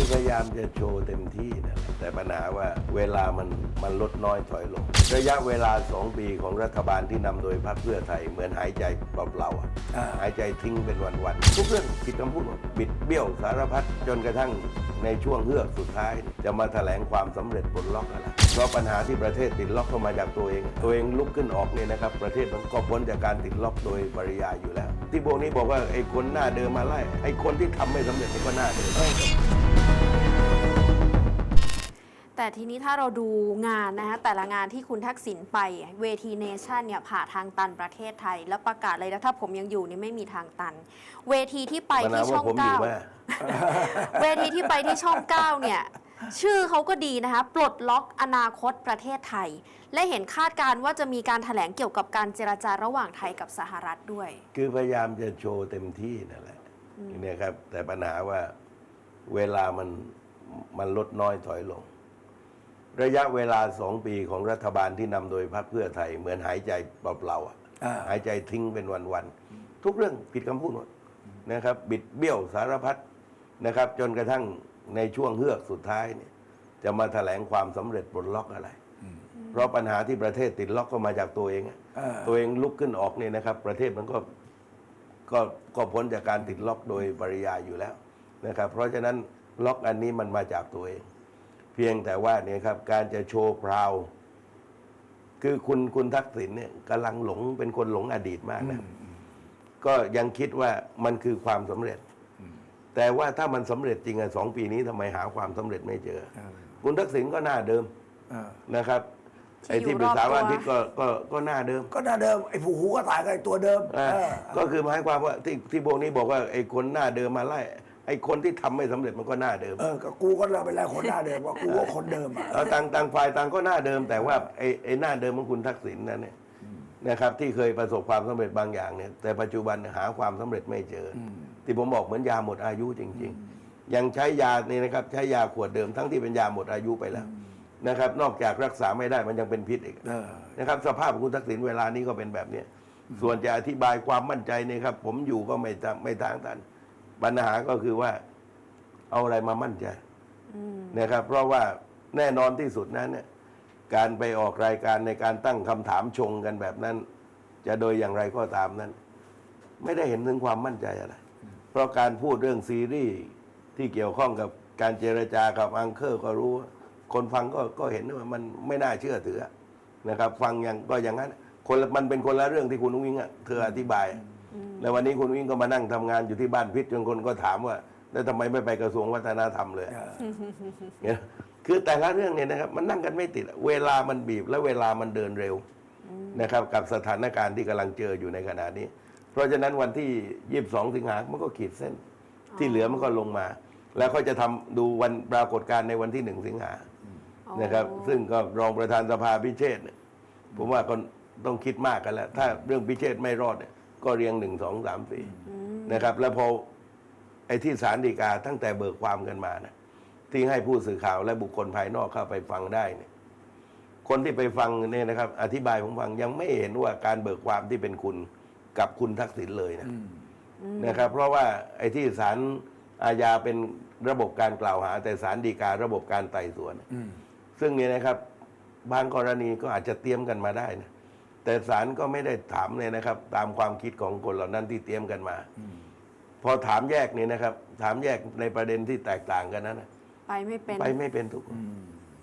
คือพยายามจะโชว์เต็มที่นะแต่ปัญหาว่าเวลามันมันลดน้อยถอยลง ระยะเวลา 2 ปีของรัฐบาลที่นำโดยพรรคเพื่อไทยเหมือนหายใจเปล่าๆอะอ่าหายใจทิ้งเป็นวันๆทุกเรื่องผิดคำพูดหมดบิดเบี้ยวสารพัดจนกระทั่งในช่วงเฮือกสุดท้าย จะมาแถลงความสำเร็จบนล็อกอะไรเพราะปัญหาที่ประเทศติดล็อกเข้ามาจากตัวเอง ตัวเองลุกขึ้นออกเนี่ยนะครับ ประเทศมันก็พ้นจากการติดล็อกโดยปริยายอยู่แล้ว ที่พวกนี้บอกว่าไอ้คนหน้าเดิมมาไล่ไอ้คนที่ทำไม่สำเร็จนี่ก็หน้าเดิม แต่ทีนี้ถ้าเราดูงานนะคะแต่ละงานที่คุณทักษิณไปเวทีเนชั่นเนี่ยผ่าทางตันประเทศไทย แล้วประกาศเลยนะถ้าผมยังอยู่นี่ไม่มีทางตัน เวทีที่ไปปัญหาที่ช่ว่าองผมอยู่เก้าแม่เวทีที่ไปที่ช่องเก้าเนี่ยชื่อเขาก็ดีนะคะปลดล็อกอนาคตประเทศไทย และเห็นคาดการณ์ว่าจะมีการถแถลงเกี่ยวกับการเจรจาระหว่างไทยกับสหรัฐด้วย คือพยายามจะโชว์เต็มที่นั่นแหละเนี่ยครับ แต่ปัญหาว่าเวลามันมันลดน้อยถอยลง ระยะเวลาสองปีของรัฐบาลที่นำโดยพรรคเพื่อไทย เหมือนหายใจเปล่าๆอะอ่าหายใจทิ้งเป็นวันๆทุกเรื่องผิดคำพูดหมดนะครับ บิดเบี้ยวสารพัดนะครับ จนกระทั่งในช่วงเฮือกสุดท้ายเนี่ยจะมาแถลงความสำเร็จบนล็อกอะไร เพราะปัญหาที่ประเทศติดล็อกก็มาจากตัวเองอะอ่าตัวเองลุกขึ้นออกเนี่ยนะครับ ประเทศมันก็ก็ก็พ้นจากการติดล็อกโดยปริยายอยู่แล้วนะครับ เพราะฉะนั้นล็อกอันนี้มันมาจากตัวเองเพียงแต่ว่าเนี่ยครับการจะโชว์พราว คือคุณคุณทักษิณเนี่ยกำลังหลงเป็นคนหลงอดีตมากนะก็ยังคิดว่ามันคือความสำเร็จ แต่ว่าถ้ามันสำเร็จจริงอะสองปีนี้ทำไมหาความสำเร็จไม่เจอเออคุณทักษิณก็หน้าเดิมเออนะครับที่ไอ้ที่อยู่ปรึกษารอบตัววันอาทิตย์ก็ก็ก็หน้าเดิม ก็หน้าเดิมไอ้ผูหูก็ตายกับไอ้ตัวเดิมอ่าเออก็คือหมายความว่าที่ที่พวกนี้บอกว่าไอ้คนหน้าเดิมมาไล่ ไอ้คนที่ทำไม่สำเร็จมันก็หน้าเดิม เออก็กูก็เราไปแล้วคนหน้าเดิมว่ากูก็คนเดิมอะเอาต่างต่างฝ่ายต่างก็หน้าเดิม แต่ว่าไอ้ไอ้หน้าเดิมของคุณทักษิณนั่นเนี่ยนะครับ ที่เคยประสบความสำเร็จบางอย่างเนี่ย แต่ปัจจุบันหาความสำเร็จไม่เจออที่ผมบอกเหมือนยาหมดอายุจริง ๆ ยังใช้ยาเนี่ยนะครับ ใช้ยาขวดเดิมทั้งที่เป็นยาหมดอายุไปแล้วนะครับ นอกจากรักษาไม่ได้มันยังเป็นพิษอีกเออนะครับ สภาพของคุณทักษิณเวลานี้ก็เป็นแบบเนี้ยส่วนจะอธิบายความมั่นใจเนี่ยครับ ผมอยู่ก็ไม่ทางไม่ทางตัน ปัญหาก็คือว่าเอาอะไรมามั่นใจนะครับ เพราะว่าแน่นอนที่สุดนั้นเนี่ยการไปออกรายการในการตั้งคำถามชงกันแบบนั้น จะโดยอย่างไรก็ตามนั้น ไม่ได้เห็นถึงความมั่นใจอะไร เพราะการพูดเรื่องซีรีส์ที่เกี่ยวข้องกับการเจรจากับอังเคอร์ก็รู้ คนฟังก็ก็เห็นว่ามันไม่น่าเชื่อถือนะครับ ฟังอย่างก็อย่างนั้นคนละมันเป็นคนละเรื่องที่คุณอุ้งอิงอะเธออธิบาย แล้ววันนี้คุณอุ้งอิงก็มานั่งทำงานอยู่ที่บ้านพิษจนคนก็ถามว่าแล้วทำไมไม่ไปกระทรวงวัฒนธรรมเลยเออเนี่ยคือแต่ละเรื่องเนี่ยนะครับมันนั่งกันไม่ติดอะเวลามันบีบและเวลามันเดินเร็วนะครับ กับสถานการณ์ที่กำลังเจออยู่ในขณะนี้ เพราะฉะนั้นวันที่22สิงหาคมมันก็ขีดเส้น ที่เหลือมันก็ลงมา แล้วเขาจะทำดูวันปรากฏการณ์ในวันที่หนึ่งสิงหานะครับ ซึ่งก็รองประธานสภาพิเชษฐ์เนี่ยผมว่าก็ต้องคิดมากกันแล้ว ถ้าเรื่องพิเชษฐ์ไม่รอดเนี่ย ก็เรียงหนึ่งสองสามสี่นะครับ แล้วพอไอ้ที่สารดีกาตั้งแต่เบิกความกันมานะที่ให้ผู้สื่อข่าวและบุคคลภายนอกเข้าไปฟังได้เนี่ยคนที่ไปฟังเนี่ยนะครับ อธิบายผมฟังยังไม่เห็นว่าการเบิกความที่เป็นคุณกับคุณทักษิณเลยนะนะครับ เพราะว่าไอ้ที่สารอาญาเป็นระบบการกล่าวหา แต่สารดีการะบบการไต่สวนอืมซึ่งเนี่ยนะครับ บางกรณีก็อาจจะเตรียมกันมาได้นะ แต่ศาลก็ไม่ได้ถามเลยนะครับ ตามความคิดของคนเหล่านั้นที่เตรียมกันมา พอถามแยกเนี่ยนะครับ ถามแยกในประเด็นที่แตกต่างกันนั้นนะไปไม่เป็น ไปไม่เป็นทุกคน